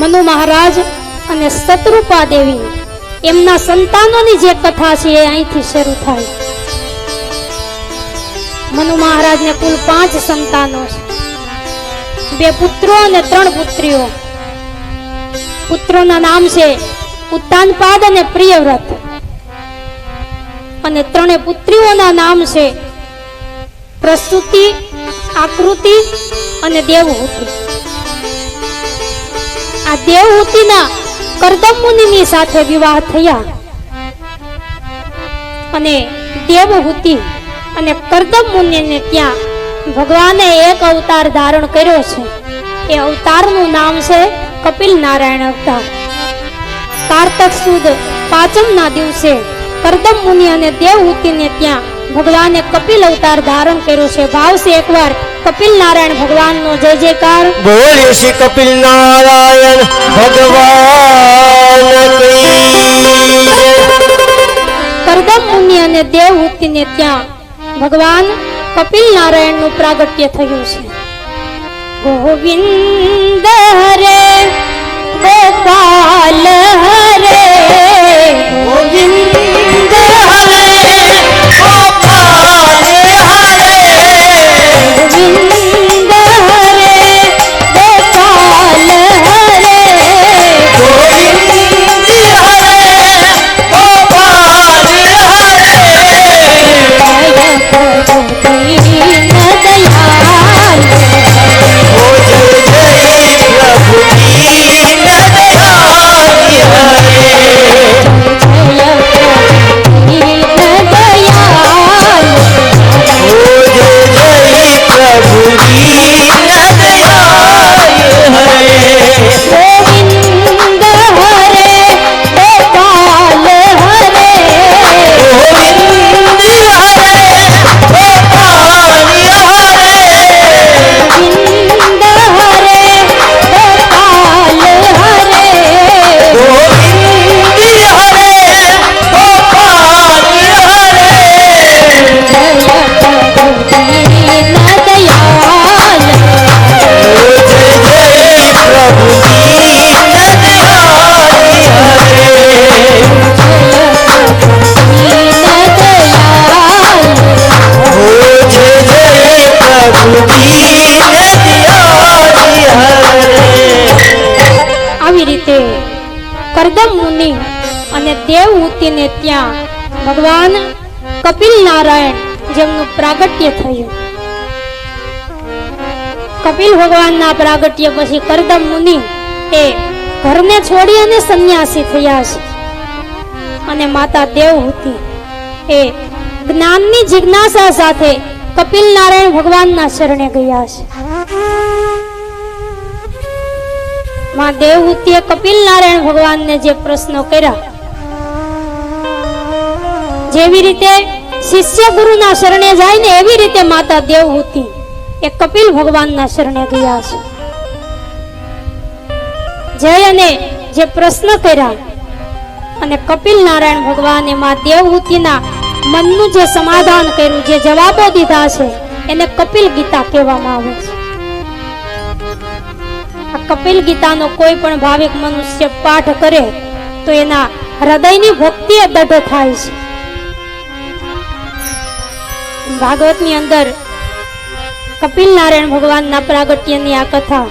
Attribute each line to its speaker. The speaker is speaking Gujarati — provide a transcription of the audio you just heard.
Speaker 1: મનુ મહારાજ અને શત્રુપા દેવી એમના સંતાનોની જે કથા છે એ અહીંથી શરૂ થાય. મનુ મહારાજને કુલ પાંચ સંતાનો છે. બે પુત્રો અને ત્રણ પુત્રીઓ. પુત્રોના નામ છે ઉત્તાનપાદ અને પ્રિયવ્રત. અને ત્રણે પુત્રીઓના નામ છે પ્રસ્તુતિ આકૃતિ અને દેવહૂતિ. આ દેવહૂતિના કરદમ મુનિની સાથે વિવાહ થયા. અને દેવહૂતિ અને કરદમ મુનિને ત્યાં ભગવાને એક અવતાર ધારણ કર્યો છે. એ અવતારનું નામ છે કપિલ નારાયણ અવતાર. કારતક સુદ પાંચમના દિવસે કરદમ મુનિ અને દેવહૂતિને ત્યાં ભગવાને કપિલ અવતાર ધારણ કર્યો છે. ભાવશે એકવાર કપિલ નારાયણ ભગવાનનો જય જયકાર.
Speaker 2: બોલે શ્રી કપિલ નારાયણ ભગવાન
Speaker 1: કરદમ મુનિ અને દેવહૂતિને ત્યાં ભગવાન કપિલ નારાયણનું પ્રાગટ્ય થયું છે. ગોવિંદ આવી રીતે કરદમ મુનિ અને દેવહૂતિને ત્યાં ભગવાન કપિલ નારાયણ જેમનું પ્રાગટ્ય થયું. કપિલ ભગવાનના પ્રાગટ્ય પછી કરદમ મુનિ એ ઘરને છોડી અને સંન્યાસી થયા છે. અને માતા દેવહૂતિ એ જ્ઞાનની જિજ્ઞાસા સાથે કપિલ નારાયણ ભગવાનના શરણે ગયા છે. માં દેવહૂતિએ કપિલ નારાયણ ભગવાનને જે પ્રશ્નો કર્યા, જેવી રીતે શિષ્ય ગુરુના શરણે જાય ને એવી રીતે માતા દેવહૂતિ એ કપિલ ભગવાનના શરણે ગયા છે. જય અને જે પ્રશ્ન કર્યા અને કપિલ નારાયણ ભગવાને માં દેવહૂતિના મનનું જે સમાધાન કર્યું, જે જવાબો દીધા છે, એને કપિલ ગીતા કહેવામાં આવે છે. કપિલ ગીતાનો કોઈ પણ ભાવિક મનુષ્ય પાઠ કરે, તો એના હૃદયની ભક્તિ દઢ થાય છે. ભાગવતની અંદર કપિલ નારાયણ ભગવાનના પ્રાગટ્યની આ કથા